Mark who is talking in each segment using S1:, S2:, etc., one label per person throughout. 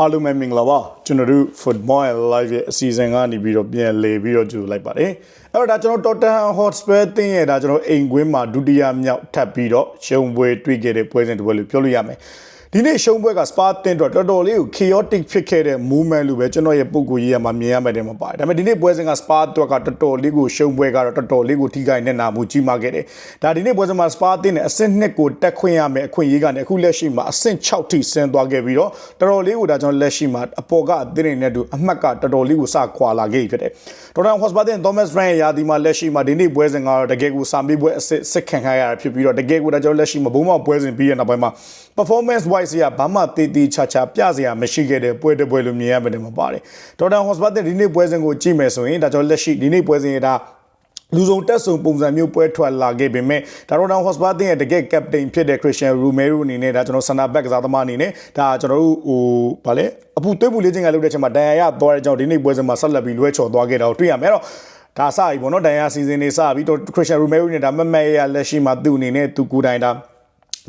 S1: အားလုံးပဲမင်္ဂလာပါကျွန်တော်တို့ Football and Live ရဲ့အစီအစဉ်ကနေပြီးတော့ပြန်လည်ပြီးတော့ကြိုလိုက်ပါတယ်အဲ့တော့ဒါကျွန်တော် Tottenham Hotspur တင်းရဲ့ဒါကျွန်တော်အိမ်ကွင်းမှာဒုတိယမြောက်ထပ်ပြီးတော့ရှုံးပွဲတွေ့ခဲ့တဲ့ပွဲစဉ်တစ်ပွဲလို့ပြောလို့ရမယ် ဒီနေ့ရှုံးပွဲက Spa တင်းတော့တော်တော်လေးကို chaotic ဖြစ်ခဲ့တဲ့ movement လို့ပဲကျွန်တော်ရဲ့ပုံကိုကြီးရမှာမြင်ရမယ်တဲ့မှာပါတယ်ဒါပေမဲ့ဒီနေ့ပွဲစဉ်က Spa အတွက်ကတော်တော်လေးကိုရှုံးပွဲကတော့တော်တော်လေးကိုထိခိုက်နေတာမှုကြီးမားခဲ့တယ်ဒါဒီနေ့ပွဲစဉ်မှာ Spa တင်းနဲ့အဆင့်2ကိုတက်ခွင့်ရမယ်အခွင့်အရေးကနေအခုလက်ရှိမှာအဆင့်6ထိဆင်းသွားခဲ့ပြီးတော့တော်တော်လေးကိုဒါကျွန်တော်လက်ရှိမှာအပေါ်ကအသင်းတွေနဲ့တူအမှတ်ကတော်တော်လေးကိုစခွာလာခဲ့ပြီဖြစ်တယ်တော်တော် Hotspur တင်း Thomas Frank ရဲ့ယာဒီမှာလက်ရှိမှာဒီနေ့ပွဲစဉ်ကတော့တကယ်ကိုစာမေးပွဲအစစ်စစ်ခံခိုင်းရတာဖြစ်ပြီးတော့တကယ်ကိုဒါကျွန်တော်လက်ရှိမှာဘုံမောက်ပွဲစဉ်ပြီးတဲ့နောက်ပိုင်းမှာ performance wise ကဘာမှတည်တည်ချာချာပြစရာမရှိခဲ့တဲ့ပွဲတစ်ပွဲလို့မြင်ရမယ်တယ်မှာပါတယ်တော်တော် Hotspur တင်းဒီနေ့ပွဲစဉ်ကိုကြည့်မယ်ဆိုရင်ဒါကျွန်တော်လက်ရှိဒီနေ့ပွဲစဉ်ရတာလူစုံတက်ဆုံပုံစံမျိုးပွဲထွက်လာခဲ့ပေမဲ့ဒါရိုဒန်ဟော့စပါတင်ရဲ့တကယ်ကပတိန်ဖြစ်တဲ့ခရစ်စတန်ရူမဲရိုအနေနဲ့ဒါကျွန်တော်ဆန္ဒဘက်ကစားသမားအနေနဲ့ဒါကျွန်တော်တို့ဟိုဗာလဲအပူသွေးပူလေးချင်းကလုပ်တဲ့ချိန်မှာဒဏ်ရာရသွားတဲ့ကြောင့်ဒီနေ့ပွဲစဉ်မှာဆက်လက်ပြီးလွဲချော်သွားခဲ့တာကိုတွေ့ရမယ်အဲ့တော့ဒါစပြီပေါ့နော်ဒန်ယာစီဇန်နေစပြီတော့ခရစ်စတန်ရူမဲရိုနဲ့ဒါမမက်ရလက်ရှိမှာသူ့အနေနဲ့သူကိုယ်တိုင်ဒါ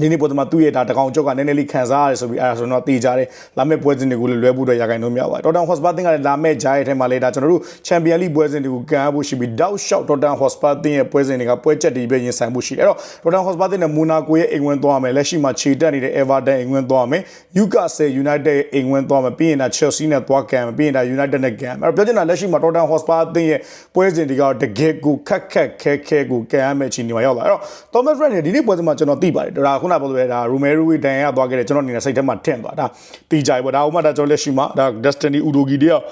S1: ဒီနေ့ပေါ်မှာသူ့ရဲ့ဒါတကောင်ကျောက်ကနည်းနည်းလေးခံစားရတယ်ဆိုပြီးအဲ့ဒါဆိုတော့တေးကြတယ်လာမယ့်ပွဲစဉ်တွေကိုလည်းလွဲဖို့တော့ရခိုင်တော့မြောက်ပါတယ်တော်တန်ဟော့စပါတင်ကလည်းလာမယ့်ဂျားရဲ့ထဲမှာလည်းဒါကျွန်တော်တို့ချန်ပီယံလိပွဲစဉ်တွေကိုကန်ဖို့ရှိပြီးတောက်လျှောက်တော်တန်ဟော့စပါတင်ရဲ့ပွဲစဉ်တွေကပွဲချက်တွေပဲရင်ဆိုင်မှုရှိတယ်အဲ့တော့တော်တန်ဟော့စပါတင်နဲ့မူနာကိုရဲ့အိမ်ဝင်သွားမယ်လက်ရှိမှာခြေတက်နေတဲ့ Everton အိမ်ဝင်သွားမယ် Newcastle United ရဲ့အိမ်ဝင်သွားမယ်ပြီးရင်ဒါ Chelsea နဲ့သွားကန်မယ်ပြီးရင်ဒါ United နဲ့ကန်မယ်အဲ့တော့ပြောချင်တာလက်ရှိမှာတော်တန်ဟော့စပါတင်ရဲ့ပွဲစဉ်တွေကတကယ်ကိုခက်ခက်ခဲခဲကိုကန်ရမယ့်အချိန်တွေမှာရောက်လာအဲ့တော့ Thomas Frank ဒီနေ့ပွဲစဉ်မှာကျွန်တော်သိပါတယ်ဒါခုနကပြောလို့ရတာ Romero မဲရူဝီတန်ရသွားခဲ့တယ်ကျွန်တော်အနေနဲ့စိတ်ထဲမှာထင့်သွားဒါတီကြိုင်ပေါ့ဒါဥမာဒါကျွန်တော်လက်ရှိမှာဒါ Destiny Udogi တယောက်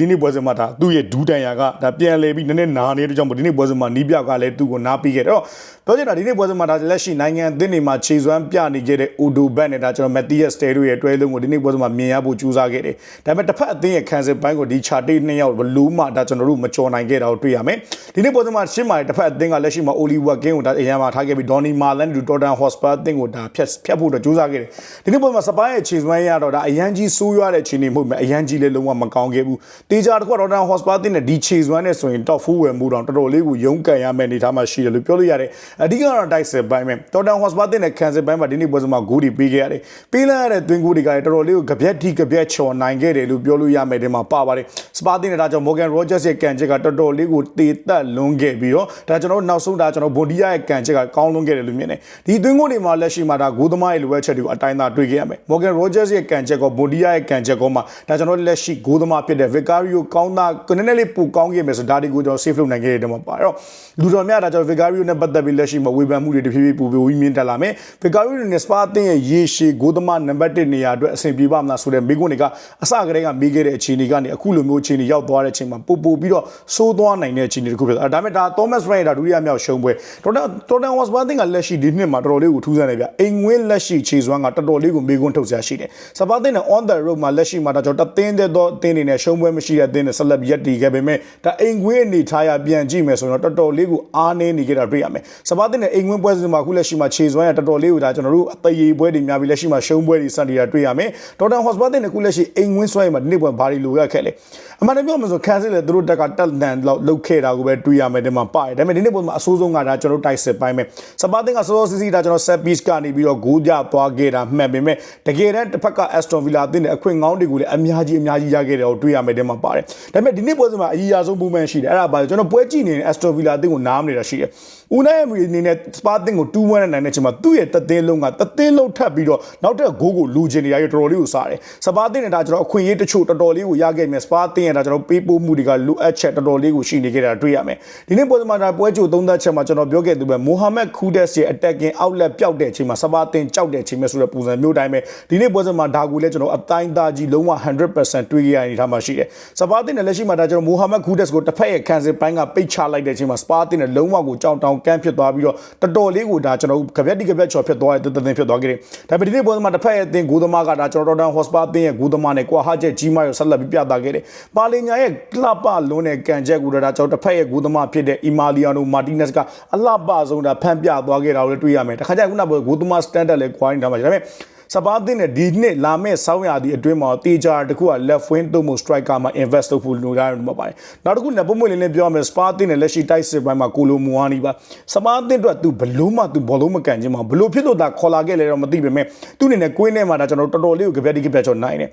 S1: ဒီနေ့ပွဲစဉ်မှာဒါသူ့ရဲ့ဒူးတန်ရာကဒါပြန်လဲပြီးနည်းနည်းနာနေတဲ့ကြောင့်ဒီနေ့ပွဲစဉ်မှာနီးပြကလည်းသူ့ကိုနားပြီးခဲ့တယ်တော့ပြောချင်တာဒီနေ့ပွဲစဉ်မှာဒါလက်ရှိနိုင်ငံအသင်းတွေမှာခြေစွမ်းပြနေခဲ့တဲ့ Udo Bat နဲ့ဒါကျွန်တော် Matthias Stay တို့ရဲ့တွဲလုံးကိုဒီနေ့ပွဲစဉ်မှာမြင်ရဖို့ကြိုးစားခဲ့တယ်ဒါပေမဲ့တစ်ဖက်အသင်းရဲ့ခံစစ်ပိုင်းကိုဒီ chart နှစ်ယောက်ဘလူးမှဒါကျွန်တော်တို့မကြော်နိုင်ခဲ့တာကိုတွေ့ရမယ်ဒီနေ့ပွဲစဉ်မှာရှင်းမာတစ်ဖက်အသင်းကလက်ရှိမှာ Oliver King ကိုဒါအရင်မှာထားခဲ့ပြီး Donny Marlan တို့ Tottenham Hotspur အသင်းကိုဒါဖြတ်ဖြတ်ဖို့တော့ကြိုးစားခဲ့တယ်ဒီနေ့ပွဲမှာစပိုင်းရဲ့ခြေစွမ်းရတော့ဒါအရန်ကြီးဆိုးရွားတဲ့ခြေနေမဟုတ်မယ်အရန်ကြီးလည်းလုံးဝမကောင်းခဲ့ဘူးတေချာတစ်ခွက် Tottenham Hotspur တင်တဲ့ဒီခြေစွမ်းနဲ့ဆိုရင် top 4ဝယ်မှုတော့တော်တော်လေးကိုရုန်းကန်ရမယ့်အနေအထားမှာရှိတယ်လို့ပြောလို့ရတယ်အဓိကတော့ dice ပိုင်းပဲ Tottenham Hotspur တင်တဲ့ cancel ပိုင်းမှာဒီနေ့ပွဲစဉ်မှာဂိုးတွေပေးခဲ့ရတယ်ပေးလိုက်ရတဲ့သွင်းဂိုးတွေကလည်းတော်တော်လေးကိုကြပြက်ထိကြပြက်ချော်နိုင်ခဲ့တယ်လို့ပြောလို့ရမယ်ဒီမှာပါပါတယ်စပါတင်တဲ့ဒါကြောင့် Morgan Rogers ရဲ့ကန်ချက်ကတော်တော်လေးကိုတေသက်လွန်ခဲ့ပြီးတော့ဒါကျွန်တော်တို့နောက်ဆုံးဒါကျွန်တော်ဘွန်ဒီယာရဲ့ကန်ချက်ကကောင်းလွန်ခဲ့တယ်လို့မြင်တယ်ဒီသွင်းဂိုးတွေမှာလက်ရှိမှာဒါဂိုးသမားရဲ့လိုအပ်ချက်တွေကိုအတိုင်းသာတွေ့ခဲ့ရမယ် Morgan Rogers ရဲ့ကန်ချက်ကောဘွန်ဒီယာရဲ့ကန်ချက်ကောမှာဒါကျွန်တော်လက်ရှိဂိုးသမားဖြစ်တဲ့ Vicario ကောင်းတာနည်းနည်းလေးပိုကောင်းခဲ့မယ်ဆိုဒါတွေကိုကျွန်တော် save လုပ်နိုင်ခဲ့တယ်မှာပါအဲ့တော့လူတော်များဒါကျွန်တော် Vicario နဲ့ပတ်သက်ပြီးလက်ရှိမှာဝေဖန်မှုတွေတဖြည်းဖြည်းပိုပြီးဝီးမြင့်တက်လာမယ် Vicario နဲ့ Spa အသင်းရဲ့ရေရှည်ဂိုးသမားနံပါတ်1နေရာအတွက်အဆင်ပြေပါမလားဆိုတဲ့မိကွန်းတွေကအစကတည်းကမေးခဲ့တဲ့အခြေအနေကနေအခုလိုမျိုးအခြေအနေရောက်သွားတဲ့အချိန်မှာပို့ပို့ပြီးတော့စိုးသွားနိုင်တဲ့အခြေအနေတစ်ခုဖြစ်တယ်ဒါပေမဲ့ဒါ Thomas Frank ဒါဒုတိယမြောက်ရှုံးပွဲ Tottenham Tottenham Hotspur အသင်းကလက်ရှိဒီနှစ်မှာတော်တော်လေးကိုထူးဆန်းနေဗျအိမ်ဝင်းလက်ရှိခြေစွမ်းကတော်တော်လေးကိုမေးခွန်းထုတ်စရာရှိတယ်စပါတင်နဲ့ on the road မှာလက်ရှိမှာဒါကျွန်တော်တသင်းတဲ့တော့အသင်းနေနဲ့ရှုံးပွဲမရှိတဲ့အသင်းနဲ့ဆက်လက်ရက်တည်ခဲ့ပေမဲ့ဒါအိမ်ဝင်းအနေထားရပြန်ကြည့်မယ်ဆိုတော့တော်တော်လေးကိုအားနည်းနေကြတာတွေ့ရမယ်စပါတင်နဲ့အိမ်ဝင်းပွဲစဉ်မှာအခုလက်ရှိမှာခြေစွမ်းရတော်တော်လေးကိုဒါကျွန်တော်တို့အသေးပွဲတွေများပြီးလက်ရှိမှာရှုံးပွဲတွေစနေတာတွေ့ရမယ် Tottenham Hotspur နဲ့အခုလက်ရှိအိမ်ဝင်းဆွဲမှာဒီနေ့ပွဲဘာတွေလိုရခဲ့လဲအမှန်တပြောမှဆိုခံစစ်လေသူတို့တက်ကတက်လန်လောက်လုတ်ခဲ့တာကိုပဲတွေ့ရမယ်ဒီမှာပါတယ်ဒါပေမဲ့ဒီနေ့ပွဲမှာအဆိုးဆုံးကဒါကျွန်တော်တိုက်စစ်ပိုင်းပဲစပါတင်ကစောစောစီးစီးဒါကျွန်တော် set piece ကနေပြီးတော့ဂိုးကြသွားခဲ့တာမှန်ပေမဲ့တကယ်တမ်းတစ်ဖက်က Aston Villa အသင်းနဲ့အခွင့်ကောင်းတွေကိုလည်းအများကြီးအများကြီးရခဲ့တယ်ကိုတွေ့ရမယ်ဒီမှာပါတယ်ဒါပေမဲ့ဒီနေ့ပွဲစဉ်မှာအကြီးအဆုံးပုံမှန်ရှိတယ်အဲ့ဒါပါကျွန်တော်ပွဲကြည့်နေတယ် Aston Villa အသင်းကိုနားမနေတာရှိတယ် ဦးနိုင်အမီအနေနဲ့စပါတင်ကိုတူးမွန်းနိုင်တဲ့အချိန်မှာသူ့ရဲ့တသင်းလုံးကတသင်းလုံးထပ်ပြီးတော့နောက်တဲ့ဂိုးကိုလူချင်နေရရတော်တော်လေးကိုစားတယ်စပါတင်နဲ့ဒါကျွန်တော်အခွင့်အရေးတချို့တော်တော်လေးကိုရခဲ့မြဲစပါတင်ရဲ့ဒါကျွန်တော်ပေးပို့မှုတွေကလိုအပ်ချက်တော်တော်လေးကိုရှိနေခဲ့တာတွေ့ရမယ်ဒီနေ့ပွဲစဉ်မှာဒါပွဲကြိုသုံးသက်ချက်မှာကျွန်တော်ပြောခဲ့သူပဲမိုဟာမက်ခူဒက်စ်ရဲ့ attacking outlet ပျောက်တဲ့အချိန်မှာစပါတင်ကြောက်တဲ့အချိန်မှာဆိုတဲ့ပုံစံမျိုးတိုင်းပဲဒီနေ့ပွဲစဉ်မှာဒါကိုလည်းကျွန်တော်အတိုင်းသားကြီးလုံးဝ100%တွေးရအနေထားမှာရှိတယ်စပါတင်နဲ့လက်ရှိမှာဒါကျွန်တော်မိုဟာမက်ခူဒက်စ်ကိုတစ်ဖက်ရဲ့ခံစစ်ပိုင်းကပိတ်ချလိုက်တဲ့အချိန်မှာစပါတင်နဲ့လုံးဝကိုကြောင်တောင်ကန်းဖြစ်သွားပြီးတော့တော်တော်လေးကိုဒါကျွန်တော်ကပြက်တိကပြက်ချော်ဖြစ်သွားတဲ့တသင်ဖြစ်သွားခဲ့တယ်ဒါပေမဲ့ဒီနေ့ပွဲမှာတစ်ဖက်ရဲ့အသင်းဂိုးသမားကဒါကျွန်တော်တော်ဟော့စပါအသင်းရဲ့ဂိုးသမားနဲ့ကွာဟာချက်ကြီးမားရဆက်လက်ပြီးပြသခဲ့တယ်ပါလင်ညာရဲ့ကလပ်ပလွန်းတဲ့ကန်ချက်ကိုဒါကျွန်တော်တစ်ဖက်ရဲ့ဂိုးသမားဖြစ်တဲ့အီမာလီယာနိုမာတီနက်စ်ကအလှပဆုံးဒါဖန်ပြသွားခဲ့တာကိုလည်းတွေ့ရမယ်တခါကျခုနကဂိုးသမားစတန်ဒတ်လည်းခွိုင်းထားမှာဒါပေမဲ့ စပါးတင်နဲ့ဒီနှစ်လာမဲ့ဆောင်းရာသီအတွင်းမှာတေချာတခုက left wing သို့မဟုတ် striker မှာ invest လုပ်ဖို့လိုတာမှာပါတယ်နောက်တစ်ခုနဲ့ပုံမှန်လေးလေးပြောရမယ်စပါးတင်နဲ့လက်ရှိတိုက်စစ်ပိုင်းမှာကိုလိုမူဝါနီပါစပါးတင်အတွက် तू ဘလို့မှ तू ဘောလုံးမကန်ခြင်းမှာဘလို့ဖြစ်လို့ဒါခေါ်လာခဲ့လဲတော့မသိပေမဲ့သူ့အနေနဲ့ကွင်းထဲမှာဒါကျွန်တော်တော်တော်လေးကိုကြပြတိကြပြချောနိုင်တယ်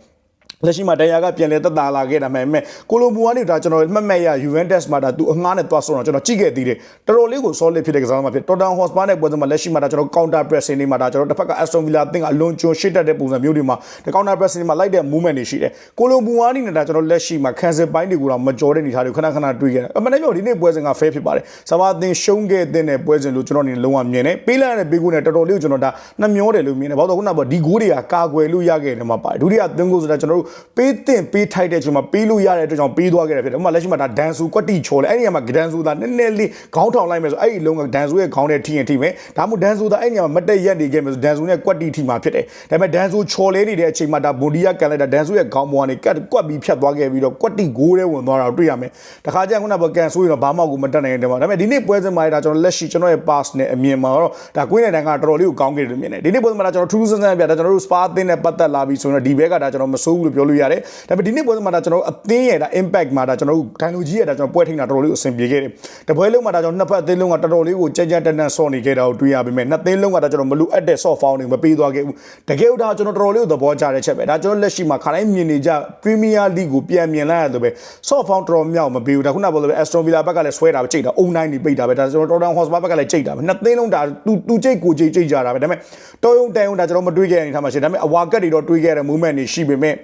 S1: လက်ရှိမှာဒန်ယာကပြန်လဲတက်တာလာခဲ့တာမှန်မဲ့ကိုလိုမူကနေဒါကျွန်တော်မှတ်မှတ်ရ Juventus မှာဒါသူအငှားနဲ့သွားဆုံးတော့ကျွန်တော်ကြည့်ခဲ့သေးတယ်တော်တော်လေးကို solid ဖြစ်တဲ့ကစားသမားဖြစ် Tottenham Hotspur နဲ့ပွဲစဉ်မှာလက်ရှိမှာဒါကျွန်တော် counter pressing တွေမှာဒါကျွန်တော်တစ်ဖက်က Aston Villa အသင်းကအလွန်ကျွန်းရှစ်တက်တဲ့ပုံစံမျိုးတွေမှာဒါ counter pressing တွေမှာလိုက်တဲ့ movement တွေရှိတယ်ကိုလိုမူကနေနဲ့ဒါကျွန်တော်လက်ရှိမှာခံစစ်ပိုင်းတွေကိုတော့မကြော်တဲ့အနေအထားတွေခဏခဏတွေ့ခဲ့တယ်အမှန်တကယ်ဒီနေ့ပွဲစဉ်က fair ဖြစ်ပါတယ်စပါးအသင်းရှုံးခဲ့တဲ့ပွဲစဉ်လို့ကျွန်တော်အနေနဲ့လုံးဝမြင်တယ်ပေးလိုက်တဲ့ပေးကိုနဲ့တော်တော်လေးကိုကျွန်တော်ဒါနှမျောတယ်လို့မြင်တယ်ဘာလို့လဲခုနကဒီဂိုးတွေကကာကွယ်လို့ရခဲ့တယ်မှာပါတယ်ဒုတိယသင်းကိုဆိုတာကျွန်တော်တို့ပေးတင်ပေးထိုက်တဲ့ချိန်မှာပေးလို့ရတဲ့အတွက်ကြောင့်ပေးသွားခဲ့တယ်ဖြစ်တယ်ဥပမာလက်ရှိမှာဒါဒန်ဆူကွက်တီချော်လဲအဲ့ဒီမှာဒန်ဆူသာနည်းနည်းလေးခေါင်းထောင်လိုက်မယ်ဆိုအဲ့ဒီလုံးကဒန်ဆူရဲ့ခေါင်းနဲ့ထိရင်ထိမယ်ဒါမှမဟုတ်ဒန်ဆူသာအဲ့ဒီမှာမတက်ရက်နေခဲ့မယ်ဆိုဒန်ဆူနဲ့ကွက်တီထိမှာဖြစ်တယ်ဒါပေမဲ့ဒန်ဆူချော်လဲနေတဲ့အချိန်မှာဒါဘိုဒီယာကန်လိုက်တာဒန်ဆူရဲ့ခေါင်းပေါ်ကနေကတ်ကွက်ပြီးဖြတ်သွားခဲ့ပြီးတော့ကွက်တီဂိုးထဲဝင်သွားတာတွေ့ရမယ်တခါကျရင်ခုနကကန်ဆူရင်တော့ဘာမှကိုမတက်နိုင်တယ်ပေါ့ဒါပေမဲ့ဒီနေ့ပွဲစဉ်မှာဒါကျွန်တော်လက်ရှိကျွန်တော်ရဲ့ pass နဲ့အမြင်မှာတော့ဒါကွင်းတဲ့တန်းကတော်တော်လေးကိုကောင်းခဲ့တယ်လို့မြင်တယ်ဒီနေ့ပွဲစဉ်မှာဒါကျွန်တော်ထူးထူးဆန်းဆန်းပြဒါကျွန်တော်တို့ spa အသင်းနဲ့ပတ်သက်လာပြီဆိုရင်တော့ဒီဘက်ကဒါကျွန်တော်မစိုးဘူးလို့ပြောလို့ရတယ်ဒါပေမဲ့ဒီနေ့ပွဲစဉ်မှာဒါကျွန်တော်အသင်းရဲ့ဒါ impact မှာဒါကျွန်တော်တို့ဒိုင်လိုကြီးရဲ့ဒါကျွန်တော်ပွဲထိန်းတာတော်တော်လေးကိုအဆင်ပြေခဲ့တယ်တပွဲလုံးမှာဒါကျွန်တော်နှစ်ဖက်အသင်းလုံးကတော်တော်လေးကိုကြမ်းကြမ်းတန်တန်ဆော့နေခဲ့တာကိုတွေ့ရပေမဲ့နှစ်သင်းလုံးကဒါကျွန်တော်မလူအပ်တဲ့ soft found တွေမပေးသွားခဲ့ဘူးတကယ်တော့ဒါကျွန်တော်တော်တော်လေးကိုသဘောကျတဲ့ချက်ပဲဒါကျွန်တော်လက်ရှိမှာခါတိုင်းမြင်နေကြ Premier League ကိုပြန်မြင်လိုက်ရတော့ပဲ soft found တော်တော်မြောက်မပေးဘူးဒါခုနကပြောလို့ပဲ Aston Villa ဘက်ကလည်းဆွဲတာပဲချိန်တာအုံနိုင်နေပိတ်တာပဲဒါကျွန်တော် Tottenham Hotspur ဘက်ကလည်းချိန်တာပဲနှစ်သင်းလုံးဒါသူသူချိန်ကိုချိန်ချိန်ကြတာပဲဒါပေမဲ့တော်ရုံတန်ရုံဒါကျွန်တော်မတွေးခဲ့တဲ့အနေထားမှာရှိတယ်ဒါပေမဲ့အဝါကတ်တွေတော့တွေးခဲ့တဲ့ movement တွေရှိပေမဲ့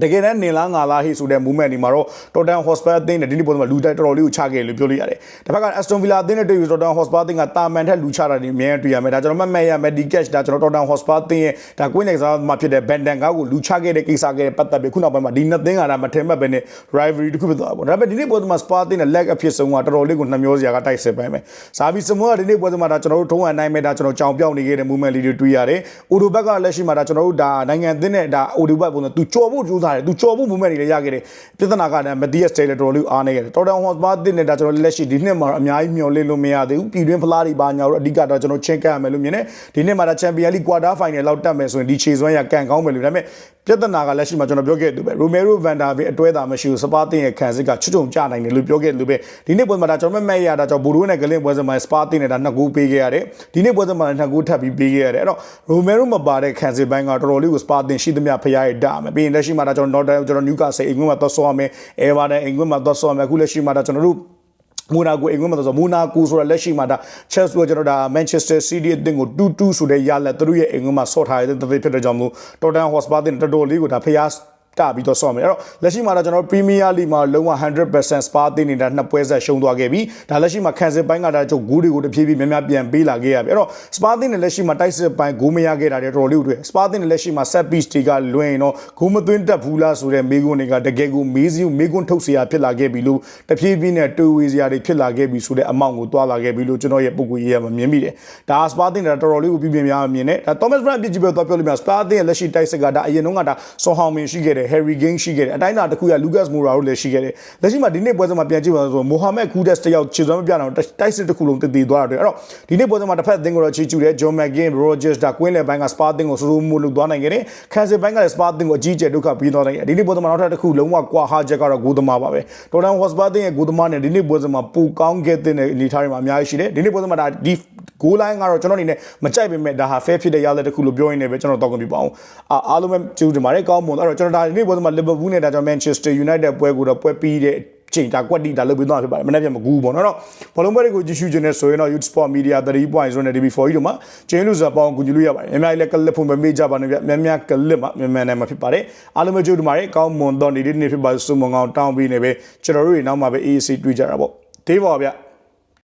S1: တကယ်တမ်းနေလားငါလားဟိဆိုတဲ့ movement ဒီမှာတော့ Tottenham Hotspur အသင်းနဲ့ဒီနေ့ပုံမှာလူတိုက်တော်တော်လေးကိုချခဲ့လို့ပြောလို့ရတယ်။တစ်ဖက်က Aston Villa အသင်းနဲ့တွေ့ပြီး Tottenham Hotspur အသင်းကတာမန်ထက်လူချတာတွေအများကြီးတွေ့ရမယ်။ဒါကျွန်တော်မှတ်မှတ်ရမယ်ဒီ catch ဒါကျွန်တော် Tottenham Hotspur အသင်းရဲ့ဒါကွင်းနေစားမှာဖြစ်တဲ့ Benden ကကိုလူချခဲ့တဲ့ကိစ္စခဲ့ပတ်သက်ပြီးခုနောက်ပိုင်းမှာဒီနှစ်သင်းကဒါမထင်မှတ်ပဲနဲ့ rivalry တစ်ခုဖြစ်သွားတာပေါ့။ဒါပေမဲ့ဒီနေ့ပွဲမှာ Spurs အသင်းနဲ့ leg အဖြစ်ဆုံးကတော်တော်လေးကိုနှမျောစရာကတိုက်စစ်ပိုင်းပဲ။ဇာဗီစမွန်ကဒီနေ့ပွဲမှာဒါကျွန်တော်တို့ထုံးဝမ်နိုင်မဲ့ဒါကျွန်တော်ကြောင်ပြောင်းနေခဲ့တဲ့ movement လေးတွေတွေ့ရတယ်။အိုဒိုဘက်ကလက်ရှိမှာဒါကျွန်တော်တို့ဒါနိုင်ငံအသင်းနဲ့ဒါအိုဒိုဘက်ပုံစံသူကြော်ဖို့ကြိုးစားတယ်သူကြော်ဖို့ movement တွေလည်းရခဲ့တယ်ပြဿနာကလည်းမတီးယက်စတေလတော်လေးအားနေခဲ့တယ်တော်တန်ဟော့စပါတစ်နဲ့ဒါကျွန်တော်လက်ရှိဒီနှစ်မှာအများကြီးမျှော်လင့်လို့မရသေးဘူးပြည်တွင်းဖလားတွေပါညာတော့အဓိကတော့ကျွန်တော်ချင်းကပ်ရမယ်လို့မြင်တယ်ဒီနှစ်မှာဒါချန်ပီယံလိကွာတာဖိုင်နယ်လောက်တက်မယ်ဆိုရင်ဒီခြေစွမ်းရကန်ကောင်းမယ်လို့ဒါပေမဲ့ပြဿနာကလက်ရှိမှာကျွန်တော်ပြောခဲ့တူပဲရိုမယ်ရိုဗန်ဒါဗီအတွဲတာမရှိဘူးစပါတင်ရဲ့ခံစစ်ကချွတ်ချုံကြနိုင်တယ်လို့ပြောခဲ့လို့ပဲဒီနေ့ပွဲမှာဒါကျွန်တော်မဲ့မဲ့ရတာကျွန်တော်ဘူရိုနဲ့ဂလင်းပွဲစဉ်မှာစပါတင်နဲ့ဒါနှစ်ကူပေးခဲ့ရတယ်ဒီနေ့ပွဲစဉ်မှာနှစ်ကူထပ်ပြီးပေးခဲ့ရတယ်အဲ့တော့ရိုမယ်ရိုမပါတဲ့ခံစစ်ပိုင်းကတော်တော်လေးကိုစပါတင်ရှိသမျှဖျားရတာမယ်ပြီးရင်လက်ရှိမှာဒါကျွန်တော်နော်ကျွန်တော်နျူကာဆယ်အိမ်ကွင်းမှာသွားဆောရမယ်အဲဗာဒန်အိမ်ကွင်းမှာသွားဆောရမယ်အခုလက်ရှိမှာဒါကျွန်တော်တို့ မူနာကိုအိမ်ကွင်းမှာဆိုမူနာကိုဆိုတာလက်ရှိမှာဒါ Chelsea ကကျွန်တော်ဒါ Manchester City အသင်းကို2-2ဆိုတဲ့ရလက်သူတို့ရဲ့အိမ်ကွင်းမှာဆော့ထားရတဲ့တသက်ဖြစ်တဲ့ကြောင့်မို့ Tottenham Hotspur အသင်းတော်တော်လေးကိုဒါဖျား ကပြီးတော့ဆော့မယ်အဲ့တော့လက်ရှိမှာတော့ကျွန်တော် Premier League မှာလုံးဝ100% Spa တင်နေတာနှစ်ပွဲဆက်ရှုံးသွားခဲ့ပြီဒါလက်ရှိမှာခံစစ်ပိုင်းကဒါချုပ်ဂိုးတွေကိုတဖြည်းဖြည်းများများပြန်ပေးလာခဲ့ရပြီအဲ့တော့ Spa တင်နေလက်ရှိမှာတိုက်စစ်ပိုင်းဂိုးမရခဲ့တာတွေတော်တော်လေးတွေ့ Spa တင်နေလက်ရှိမှာ set piece တွေကလွင်တော့ဂိုးမသွင်းတတ်ဘူးလားဆိုတဲ့မေးခွန်းတွေကတကယ်ကိုမေးစည်းမေးခွန်းထုတ်စရာဖြစ်လာခဲ့ပြီလို့တဖြည်းဖြည်းနဲ့တွေးဝေစရာတွေဖြစ်လာခဲ့ပြီဆိုတဲ့အမောင့်ကိုတွားလာခဲ့ပြီလို့ကျွန်တော်ရဲ့ပုံကိုရေးရမှာမြင်မိတယ်ဒါ Spa တင်နေတာတော်တော်လေးကိုပြပြများများမြင်တယ်ဒါ Thomas Brand ပြစ်ကြည့်ပဲတော့ပြောလို့များ Spa တင်ရဲ့လက်ရှိတိုက်စစ်ကဒါအရင်တော့ကဒါဆော်ဟောင်မင်ရှိခဲ့တယ် Harry Kane ရှိခဲ့တယ်အတိုင်းအတာတစ်ခုက Lucas Moura တို့လည်းရှိခဲ့တယ်လက်ရှိမှာဒီနေ့ပွဲစဉ်မှာပြန်ကြည့်ပါဆိုမိုဟာမက်ကူဒက်စ်တယောက်ခြေစွမ်းမပြအောင်တိုက်စစ်တစ်ခုလုံးတည်တည်သွားတယ်အဲ့တော့ဒီနေ့ပွဲစဉ်မှာတစ်ဖက်အသင်းကိုတော့ချီကျူတယ် John McGinn Rogers ဒါကွင်းလယ်ပိုင်းက Spa အသင်းကိုစူးစူးမို့လို့သွားနိုင်ခဲ့တယ်ခံစစ်ပိုင်းကလည်း Spa အသင်းကိုအကြီးအကျယ်ဒုက္ခပြီးသွားနိုင်တယ်ဒီနေ့ပွဲစဉ်မှာနောက်ထပ်တစ်ခုလုံးဝကွာဟာချက်ကတော့ဂိုးသမားပါပဲ Tottenham Hotspur အသင်းရဲ့ဂိုးသမားနဲ့ဒီနေ့ပွဲစဉ်မှာပူကောင်းခဲ့တဲ့အနေအထားတွေမှာအများကြီးရှိတယ်ဒီနေ့ပွဲစဉ်မှာဒါဒီ goal line ကတော့ကျွန်တော်အနေနဲ့မကြိုက်ပေမဲ့ဒါဟာ fair ဖြစ်တဲ့ရလက်တစ်ခုလို့ပြောရင်းနဲ့ပဲကျွန်တော်တောက်ခွင့်ပြပါအောင်အာအားလုံးပဲကျေးဇူးတင်ပါတယ်ကောင်းမွန်အဲ့တော့ကျွန်တော်ဒါဒီနေ့ပွဲစဉ်မှာ Liverpool နဲ့ဒါကျွန်တော် Manchester United ပွဲကိုတော့ပွဲပြီးတဲ့ချိန်ဒါကွက်တီဒါလုပ်ပြီးတော့ဖြစ်ပါတယ်မနေ့ကမကူဘူးပေါ့နော်တော့ဘောလုံးပွဲတွေကိုကြည့်ရှုခြင်းနဲ့ဆိုရင်တော့ Youth Sport Media 3.0နဲ့ DB4 ကြီးတို့မှာကျင်းလူစားပေါင်းကူညီလို့ရပါတယ်အများကြီးလည်းကလစ်ဖွင့်ပေးကြပါနေဗျများများကလစ်မှာမြန်မြန်နဲ့မှာဖြစ်ပါတယ်အားလုံးပဲကျေးဇူးတင်ပါတယ်ကောင်းမွန်တော့နေ့နေ့ဖြစ်ပါစုံမကောင်းတောင်းပြီးနေပဲကျွန်တော်တို့တွေနောက်မှာပဲ AAC တွေ့ကြတာပေါ့ဒေးပါဗျ